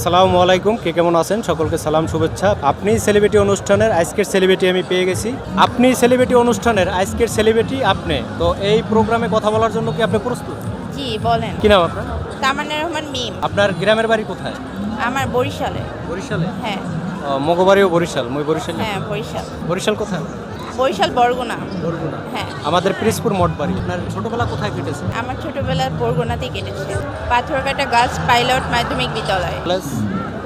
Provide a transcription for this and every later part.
আসসালামু আলাইকুম কে কেমন আছেন? সকলকে সালাম শুভেচ্ছা। আপনি সেলিব্রিটি অনুষ্ঠানের আজকের সেলিব্রিটি আমি পেয়ে গেছি। আপনি সেলিব্রিটি অনুষ্ঠানের আজকের সেলিব্রিটি আপনি? তো এই প্রোগ্রামে কথা বলার জন্য কি আপনি প্রস্তুত? জি বলেন। কি নাম আপনার? তামান্না রহমান মিম। আপনার গ্রামের বাড়ি কোথায়? আমার বরিশালে। বরিশালে? হ্যাঁ। মগবাড়িও বরিশাল মই বরিশাল হ্যাঁ বরিশাল। বরিশাল কোথায়? বরিশাল বরগুনা। বরগুনা। হ্যাঁ। আমাদের পিরিজপুর মঠ বাড়ি। আপনার ছোটবেলা কোথায় কেটেছে? আমার ছোটবেলার বরগুনাতেই কেটেছে। পাথরঘাটা গার্লস পাইলট মাধ্যমিক বিদ্যালয়। Plus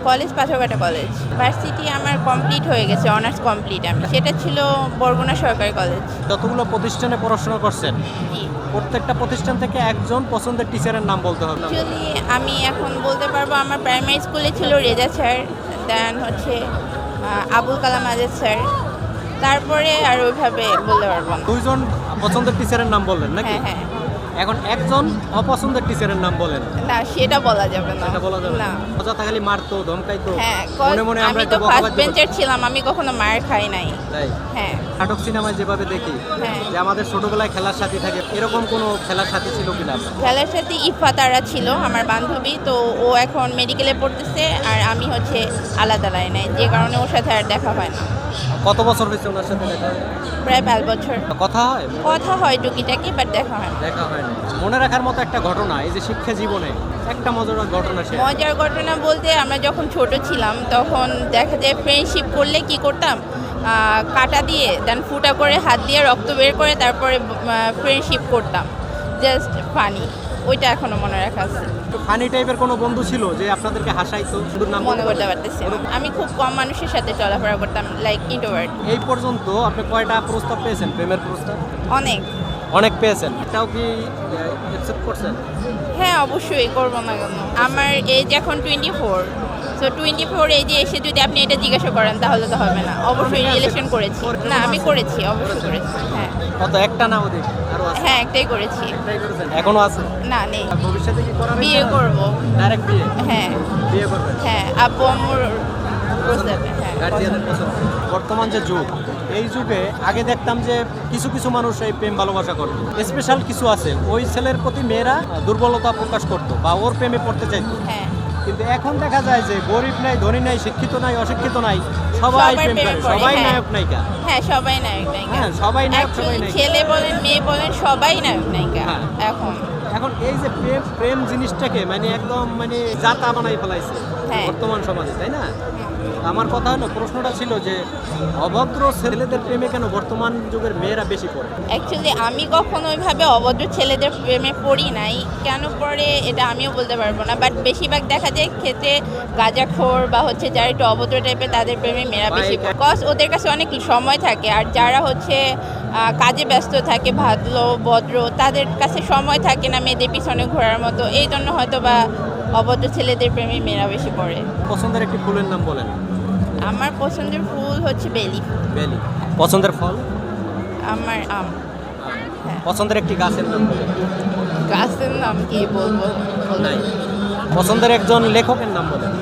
college Patharghata college. Varsity আমার কমপ্লিট হয়ে গেছে অনার্স কমপ্লিট আমি। সেটা ছিল বরগুনা সরকারি কলেজ। যতগুলো প্রতিষ্ঠানে পড়াশোনা করছেন প্রত্যেকটা প্রতিষ্ঠান থেকে একজন পছন্দের টিচারের নাম বলতে হবে। অ্যাকচুয়ালি আমি এখন বলতে পারব আমার প্রাইমারি স্কুলে ছিল রেজা স্যার দেন হচ্ছে আবুল কালাম আজাদ স্যার। তারপরে আর ওইভাবে বলতে পারব না। দুইজন পছন্দের টিচারের নাম বললেন নাকি? হ্যাঁ হ্যাঁ। এখন একজন অপছন্দের টিচারের নাম বলেন। না সেটা বলা যাবে না। এটা বলা যাবে না। অযথা খালি মারতো ধমকাইতো। হ্যাঁ মনে মনে আমরা আমি তো ফার্স্ট বেঞ্চের ছিলাম আমি কখনো মার খাই নাই। তাই? হ্যাঁ। নাটক সিনেমায় যেভাবে দেখি হ্যাঁ। যে আমাদের ছোটবেলায় খেলার সাথী থাকে এরকম কোনো খেলার সাথী ছিল কিনা? খেলার সাথে ইফা তারা ছিল আমার বান্ধবী তো ও এখন মেডিকেলে পড়তেছে আর আমি হচ্ছে আলাদা লাইনে যে কারণে ওর সাথে আর দেখা হয় না। কত বছর হয়েছে ওনার সাথে দেখা? প্রায় পাঁচ বছর। কথা হয়? কথা হয় টুকিটাকি বাট দেখা হয় না। দেখা হয় মনে রাখার মতো একটা ঘটনা এই যে শিক্ষা জীবনে একটা মজার ঘটনা সে মজার ঘটনা বলতে আমরা যখন ছোট ছিলাম তখন দেখা যায় ফ্রেন্ডশিপ করলে কি করতাম? কাটা দিয়ে দেন ফুটা করে হাত দিয়ে রক্ত বের করে তারপরে ফ্রেন্ডশিপ করতাম। জাস্ট ফানি ওইটা এখনও মনে রাখা আছে। ফানি টাইপের কোনো বন্ধু ছিল যে আপনাদেরকে হাসাইতো? বন্ধুর নাম মনে করতে? পারতেছি আমি খুব কম মানুষের সাথে চলাফেরা করতাম লাইক ইন্ট্রোভার্ট এই পর্যন্ত আপনি কয়টা প্রস্তাব পেয়েছেন প্রেমের প্রস্তাব? অনেক। অনেক পেয়েছেন। এটাও কি অ্যাকসেপ্ট করছেন? হ্যাঁ অবশ্যই করব না কেন। আমার এজ এখন twenty four so twenty four এজে এসে যদি আপনি এটা জিজ্ঞাসা করেন তাহলে তো হবে না। অবশ্যই রিলেশন করেছি। না আমি করেছি অবশ্যই করেছি হ্যাঁ। কত একটা না ওদের আরও আছে? হ্যাঁ একটাই করেছি। এখনও আছে? না নেই। ভবিষ্যতে কি করার বিয়ে করব। ডাইরেক্ট বিয়ে? হ্যাঁ। বিয়ে করবেন? হ্যাঁ আম্মুর প্রস্তাবে হ্যাঁ। বর্তমান যে যুগ এই যুগে আগে দেখতাম যে কিছু কিছু মানুষ এই প্রেম ভালোবাসা করতো স্পেশাল কিছু আছে ওই ছেলের প্রতি মেয়েরা দুর্বলতা প্রকাশ করতো বা ওর প্রেমে পড়তে চাইতো হ্যাঁ কিন্তু এখন দেখা যায় যে গরিব নাই ধনী নাই শিক্ষিত নাই অশিক্ষিত নাই সবাই প্রেম করে সবাই হ্যাঁ। নায়ক নায়িকা হ্যাঁ সবাই নায়ক নায়িকা হ্যাঁ, সবাই নায়ক, সবাই নায়িকা। ছেলে বলেন মেয়ে বলেন সবাই নায়ক নায়িকা হ্যাঁ। এখন এখন এই যে প্রেম প্রেম জিনিসটাকে মানে একদম মানে জাতা বানাই ফেলাইছে। বর্তমান সমাজে তাই না? আমার কথা হলো প্রশ্নটা ছিল যে অভদ্র ছেলেদের প্রেমে কেন বর্তমান যুগের মেয়েরা বেশি পড়ে? অ্যাকচুয়ালি আমি কখনো ওইভাবে অভদ্র ছেলেদের প্রেমে পড়ি নাই। কেন পড়ে এটা আমিও বলতে পারব না বাট বেশিরভাগ দেখা যায় ক্ষেত্রে গাঁজাখোর বা হচ্ছে যারা একটু অভদ্র টাইপের তাদের প্রেমে মেয়েরা বেশি এই- কজ ওদের কাছে অনেক সময় থাকে আর যারা হচ্ছে কাজে ব্যস্ত থাকে ভাদ্র ভদ্র তাদের কাছে সময় থাকে না মেয়েদের পিছনে ঘোরার মতো। এই জন্য হয়তো বা অভদ্র ছেলেদের প্রেমে মেয়েরা বেশি পড়ে। পছন্দের একটি ফুলের নাম বলেন। আমার পছন্দের ফুল হচ্ছে বেলি। বেলি। পছন্দের ফল? আমার আম। হ্যাঁ। পছন্দের একটি গাছের নাম বলেন। গাছের নাম কি বলব? নাই। পছন্দের একজন লেখকের নাম বলেন।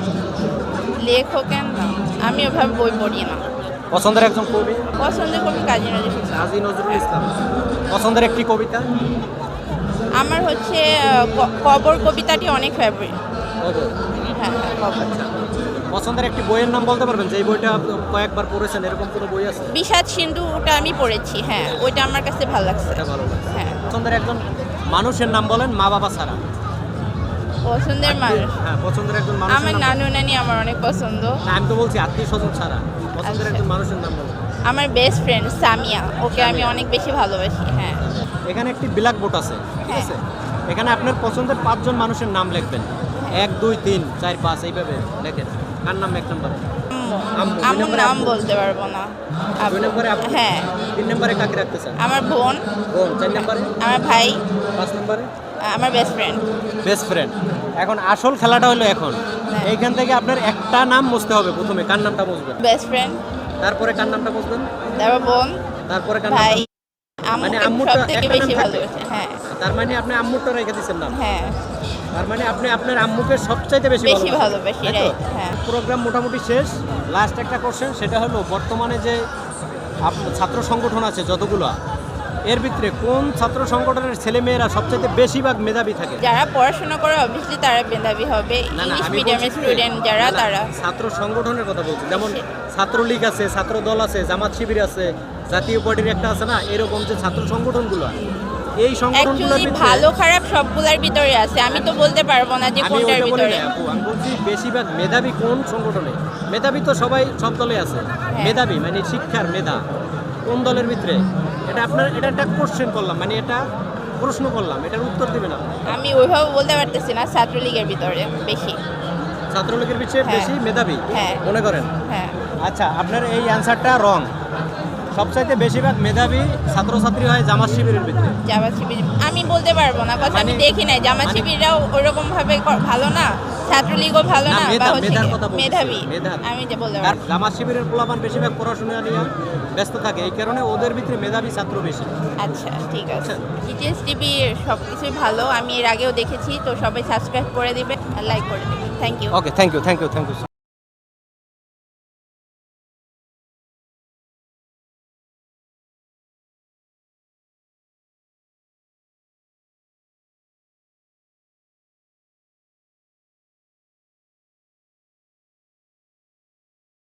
লেখকের নাম? আমি ওভাবে বই পড়ি না। পছন্দের একজন কবি? পছন্দের কবি কাজী নজরুল কাজী নজরুল ইসলাম। পছন্দের একটি কবিতা? আমার হচ্ছে কবর কবিতাটি অনেক ফেভারিট হ্যাঁ হ্যাঁ পছন্দের একটি বইয়ের নাম বলতে পারবেন? যে এই বইটা কয়েকবার পড়েছেন এরকম কোনো বই আছে? বিষাদ সিন্ধু ওটা আমি পড়েছি হ্যাঁ। ওইটা আমার কাছে ভালো লাগছে। ভালো লাগে হ্যাঁ। পছন্দের একজন মানুষের নাম বলেন মা বাবা ছাড়া। পছন্দের মানুষ? হ্যাঁ পছন্দের একজন মানুষের আমার নানু নানি আমার অনেক পছন্দ। আমি তো বলছি আত্মীয় স্বজন ছাড়া। পছন্দের আচ্ছা। একজন মানুষের নাম বলেন। আমার বেস্ট ফ্রেন্ড সামিয়া ওকে আমি অনেক বেশি ভালোবাসি হ্যাঁ। এখানে একটি ব্ল্যাক বোর্ড আছে ঠিক। আছে? এখানে আপনার পছন্দের পাঁচজন মানুষের নাম লিখবেন। এক দুই তিন চার পাঁচ এইভাবে লেখেন। কার নাম এক নম্বরে? আম্মু আম্মু, দুই আম্মুর নম্বরে নাম বলতে পারব না। দুই নম্বরে হ্যাঁ। তিন নম্বরে কাকে রাখতে চান? আমার বোন। বোন চার নম্বরে? আমার ভাই। পাঁচ নম্বরে? আমার বেস্ট ফ্রেন্ড বেস্ট ফ্রেন্ড এখন আসল খেলাটা হলো এখন। হ্যাঁ। এইখান থেকে আপনার একটা নাম মুছতে হবে প্রথমে। কার নামটা মুছবেন বেস্ট ফ্রেন্ড তারপরে কার নামটা মুছবেন তারপর বোন। তারপরে কার ভাই। নামটা? মানে আম্মুটা থেকে বেশি ভালোবাসে হ্যাঁ। তার মানে আপনি আম্মুরটা রেখে দিচ্ছেন নাম। হ্যাঁ। তার মানে আপনি আপনার আম্মুকে সবচাইতে বেশি বেশি ভালোবাসি, হ্যাঁ। প্রোগ্রাম মোটামুটি শেষ। লাস্ট একটা কোশ্চেন সেটা হলো বর্তমানে যে ছাত্র সংগঠন আছে যতগুলো এর ভিতরে কোন ছাত্র সংগঠনের ছেলে মেয়েরা সবচেয়ে বেশিরভাগ মেধাবী থাকে? যারা পড়াশোনা করে অবভিয়াসলি তারা মেধাবী হবে। না না ইংলিশ মিডিয়ামের স্টুডেন্ট যারা না, না, তারা। ছাত্র সংগঠনের কথা বলছি। যেমন ছাত্রলীগ আছে ছাত্র দল আছে জামাত শিবির আছে জাতীয় পার্টির একটা আছে না এরকম যে ছাত্র সংগঠনগুলো এই ভিতরে ভালো খারাপ সবগুলোর ভিতরে আছে আমি তো বলতে পারব না যে কোনটার ভিতরে। আমি বলছি বেশিরভাগ মেধাবী কোন সংগঠনে? মেধাবী তো সবাই সব দলে আছে। হ্যাঁ। মেধাবী মানে শিক্ষার মেধা কোন দলের ভিতরে? এটা আপনার এটা একটা কোশ্চেন করলাম মানে এটা প্রশ্ন করলাম এটার উত্তর দিবেন আপনি। আমি ওইভাবে বলতে পারতেছি না ছাত্রলীগের ভিতরে বেশি। ছাত্রলীগের পিছিয়ে হ্যাঁ। বেশি মেধাবী হ্যাঁ। মনে করেন? হ্যাঁ। আচ্ছা আপনার এই অ্যান্সারটা রং সবচাইতে বেশিরভাগ মেধাবী ছাত্রছাত্রী হয় জামাত শিবিরের ভিতরে। জামাত শিবির। আমি বলতে পারব না কথা আমি মানে- দেখি নাই। জামাত মানে- শিবিররাও ওরকম ভাবে ভালো না? ছাত্রলীগও ভালো না, বা মেধাবী। আমি যে বলতে পারব জামাত শিবিরের পোলাপান বেশিরভাগ পড়াশোনা নিয়ে ব্যস্ত থাকে। এই কারণে ওদের ভিতরে মেধাবী ছাত্র বেশি। আচ্ছা ঠিক আছে। আচ্ছা। ইটিএস টিভি সব কিছুই ভালো। আমি এর আগেও দেখেছি তো সবাই সাবস্ক্রাইব করে দিবে লাইক করে দিবে। Thank you okay thank you thank you thank you